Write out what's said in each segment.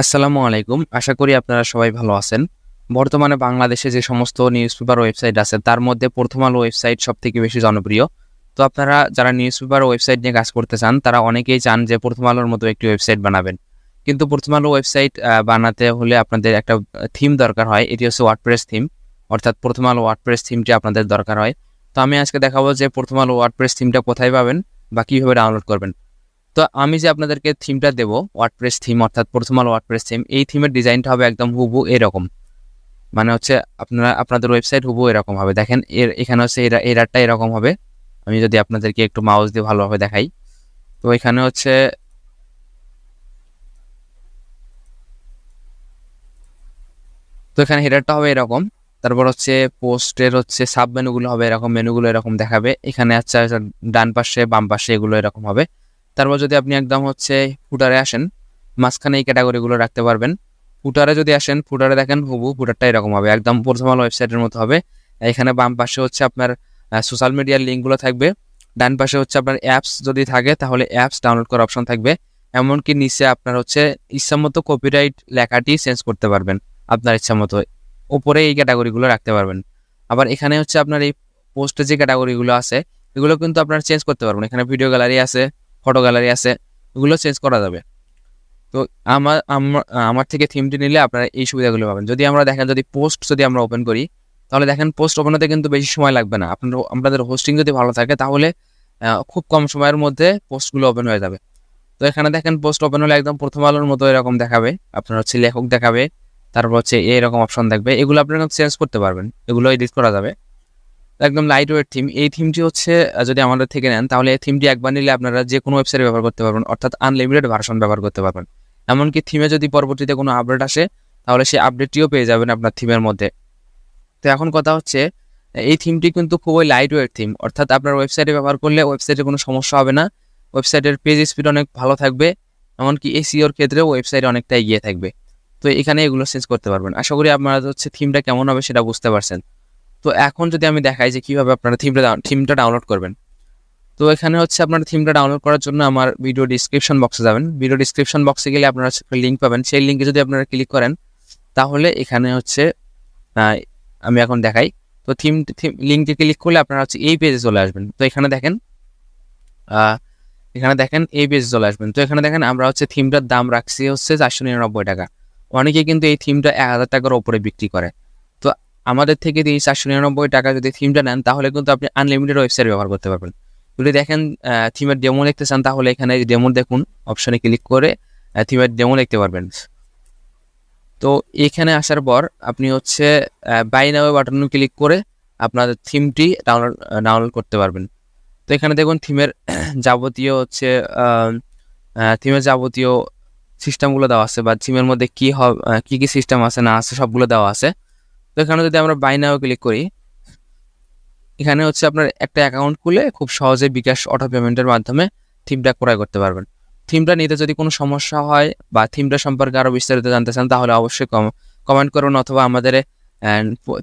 আসসালামু আলাইকুম। আশা করি আপনারা সবাই ভালো আছেন। বর্তমানে বাংলাদেশে যে সমস্ত নিউজ পেপার ওয়েবসাইট আছে, তার মধ্যে প্রথম আলো ওয়েবসাইট সব থেকে বেশি জনপ্রিয়। তো আপনারা যারা নিউজ পেপার ওয়েবসাইট নিয়ে কাজ করতে চান, তারা অনেকেই চান যে প্রথম আলোর মতো একটি ওয়েবসাইট বানাবেন। কিন্তু প্রথম আলো ওয়েবসাইট বানাতে হলে আপনাদের একটা থিম দরকার হয়। এটি হচ্ছে ওয়ার্ডপ্রেস থিম অর্থাৎ প্রথম আলো ওয়ার্ডপ্রেস থিমটি আপনাদের দরকার হয়। তো আমি আজকে দেখাবো যে প্রথম আলো ওয়ার্ডপ্রেস থিমটা কোথায় পাবেন বা কীভাবে ডাউনলোড করবেন। তো আমি যে আপনাদেরকে থিমটা দেবো ওয়ার্ডপ্রেস থিম অর্থাৎ প্রথম আলো ওয়ার্ডপ্রেস থিম এই থিমের ডিজাইনটা হবে একদম হুবু এরকম। মানে হচ্ছে আপনারা, আপনাদের ওয়েবসাইট হুবু এরকম হবে। দেখেন, এর, এখানে হচ্ছে এরা, এরারটা এরকম হবে। আমি যদি আপনাদেরকে একটু মাউস দিয়ে ভালোভাবে দেখাই। তো এখানে হচ্ছে তো এখানে হেডারটা হবে এরকম। তারপর হচ্ছে পোস্টের হচ্ছে সাব মেনুগুলো হবে এরকম। মেনুগুলো এরকম দেখাবে। এখানে আচ্ছা ডান পাশে, বাম পাশে এগুলো এরকম হবে। তারপর যদি আপনি একদম হচ্ছে ফুটারে আসেন, মাঝখানে এই ক্যাটাগরিগুলো রাখতে পারবেন। ফুটারে যদি আসেন, ফুটারে দেখেন হুবু ফুটারটা এরকম হবে। একদম প্রথম আলো ওয়েবসাইটের মতো হবে। এখানে বাম পাশে হচ্ছে আপনার সোশ্যাল মিডিয়ার লিঙ্কগুলো থাকবে। ডান পাশে হচ্ছে আপনার অ্যাপস যদি থাকে, তাহলে অ্যাপস ডাউনলোড করার অপশন থাকবে। এমনকি নিচে আপনার হচ্ছে ইচ্ছা মতো কপিরাইট লেখাটি চেঞ্জ করতে পারবেন, আপনার ইচ্ছা মতো ওপরে এই ক্যাটাগরিগুলো রাখতে পারবেন। আবার এখানে হচ্ছে আপনার এই পোস্টে যে ক্যাটাগরিগুলো আছে, এগুলো কিন্তু আপনার চেঞ্জ করতে পারবেন। এখানে ভিডিও গ্যালারি আছে ফটো গ্যালারি আছে, ওগুলো চেঞ্জ করা যাবে। তো আমার আমার থেকে থিমটি নিলে আপনারা এই সুবিধাগুলো পাবেন। যদি আমরা দেখেন, যদি পোস্ট যদি আমরা ওপেন করি, তাহলে দেখেন পোস্ট ওপেন হতে কিন্তু বেশি সময় লাগবে না। আপনার আপনাদের হোস্টিং যদি ভালো থাকে, তাহলে খুব কম সময়ের মধ্যে পোস্টগুলো ওপেন হয়ে যাবে। তো এখানে দেখেন পোস্ট ওপেন হলে একদম প্রথম আলোর মতো এরকম দেখাবে। আপনার হচ্ছে লেখক দেখাবে, তারপর হচ্ছে এরকম অপশন থাকবে এগুলো আপনারা চেঞ্জ করতে পারবেন। এগুলো এডিট করা যাবে। একদম লাইট ওয়েট থিম এই থিমটি হচ্ছে যদি আমাদের থেকে নেন, তাহলে এই থিমটি একবার নিলে আপনারা যে কোনো ওয়েবসাইটে ব্যবহার করতে পারবেন, অর্থাৎ আনলিমিটেড ভার্সন ব্যবহার করতে পারবেন। এমনকি থিমে যদি পরবর্তীতে কোনো আপডেট আসে, তাহলে সেই আপডেটটিও পেয়ে যাবেন আপনার থিমের মধ্যে। তো এখন কথা হচ্ছে, এই থিমটি কিন্তু খুবই লাইট ওয়েট থিম অর্থাৎ আপনার ওয়েবসাইটে ব্যবহার করলে ওয়েবসাইটে কোনো সমস্যা হবে না। ওয়েবসাইটের পেজ স্পিড অনেক ভালো থাকবে, এমনকি এসিওর ক্ষেত্রেও ওয়েবসাইট অনেকটা এগিয়ে থাকবে। তো এখানে এগুলো চেঞ্জ করতে পারবেন। আশা করি আপনারা হচ্ছে থিমটা কেমন হবে সেটা বুঝতে পারছেন। তো এখন যদি আমি দেখাই যে কীভাবে আপনারা থিমটা থিমটা ডাউনলোড করবেন, তো এখানে হচ্ছে আপনারা থিমটা ডাউনলোড করার জন্য আমার ভিডিও ডিসক্রিপশন বক্সে যাবেন। ভিডিও ডিসক্রিপশন বক্সে গেলে আপনারা একটা লিঙ্ক পাবেন। সেই লিঙ্কে যদি আপনারা ক্লিক করেন, তাহলে এখানে হচ্ছে আমি এখন দেখাই। তো থিম থিম লিঙ্কে ক্লিক করলে আপনারা হচ্ছে এই পেজে চলে আসবেন। তো এখানে দেখেন এখানে দেখেন এই পেজে চলে আসবেন। তো এখানে দেখেন আমরা হচ্ছে থিমটার দাম রাখছি হচ্ছে চারশো নিরানব্বই টাকা। অনেকে কিন্তু এই থিমটা এক হাজার টাকার ওপরে বিক্রি করে। আমাদের থেকে তিনি চারশো নিরানব্বই টাকা যদি থিমটা নেন, তাহলে কিন্তু আপনি আনলিমিটেড ওয়েবসাইট ব্যবহার করতে পারবেন। যদি দেখেন থিমের ডেমো দেখতে চান, তাহলে এখানে ডেমো দেখুন অপশানে ক্লিক করে থিমের ডেমো দেখতে পারবেন। তো এখানে আসার পর আপনি হচ্ছে বাই নাও বাটনে ক্লিক করে আপনার থিমটি ডাউনলোড ডাউনলোড করতে পারবেন। তো এখানে দেখুন থিমের যাবতীয় হচ্ছে থিমের যাবতীয় সিস্টেমগুলো দেওয়া আছে বা থিমের মধ্যে কী কী কী সিস্টেম আছে না আছে সবগুলো দেওয়া আছে। তো এখানে যদি আমরা বাই নাও ক্লিক করি, এখানে হচ্ছে আপনার একটা অ্যাকাউন্ট খুলে খুব সহজে বিকাশ অটো পেমেন্টের মাধ্যমে থিমটা ক্রয় করতে পারবেন। থিমটা নিতে যদি কোনো সমস্যা হয় বা থিমটা সম্পর্কে আরও বিস্তারিত জানতে চান, তাহলে অবশ্যই কমেন্ট করুন অথবা আমাদের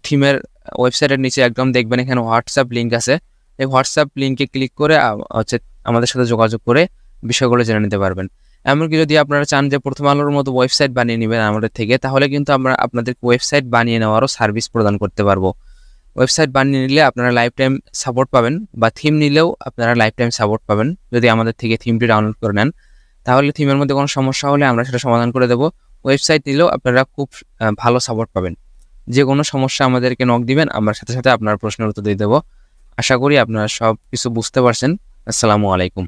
থিমের ওয়েবসাইটের নিচে একদম দেখবেন এখানে হোয়াটসঅ্যাপ লিঙ্ক আছে। এই হোয়াটসঅ্যাপ লিঙ্কে ক্লিক করে হচ্ছে আমাদের সাথে যোগাযোগ করে বিষয়গুলো জেনে নিতে পারবেন। এমনকি যদি আপনারা চান যে প্রথম আলোর মতো ওয়েবসাইট বানিয়ে নেবেন আমাদের থেকে, তাহলে কিন্তু আমরা আপনাদের ওয়েবসাইট বানিয়ে নেওয়ারও সার্ভিস প্রদান করতে পারব। ওয়েবসাইট বানিয়ে নিলে আপনারা লাইফ টাইম সাপোর্ট পাবেন বা থিম নিলেও আপনারা লাইফ টাইম সাপোর্ট পাবেন যদি আমাদের থেকে থিমটি ডাউনলোড করে নেন। তাহলে থিমের মধ্যে কোনো সমস্যা হলে আমরা সেটা সমাধান করে দেবো। ওয়েবসাইট নিলেও আপনারা খুব ভালো সাপোর্ট পাবেন। যে কোনো সমস্যা আমাদেরকে নক দিবেন, আমরা সাথে সাথে আপনার প্রশ্নের উত্তর দিয়ে দেবো। আশা করি আপনারা সব কিছু বুঝতে পারছেন। আসসালামু আলাইকুম।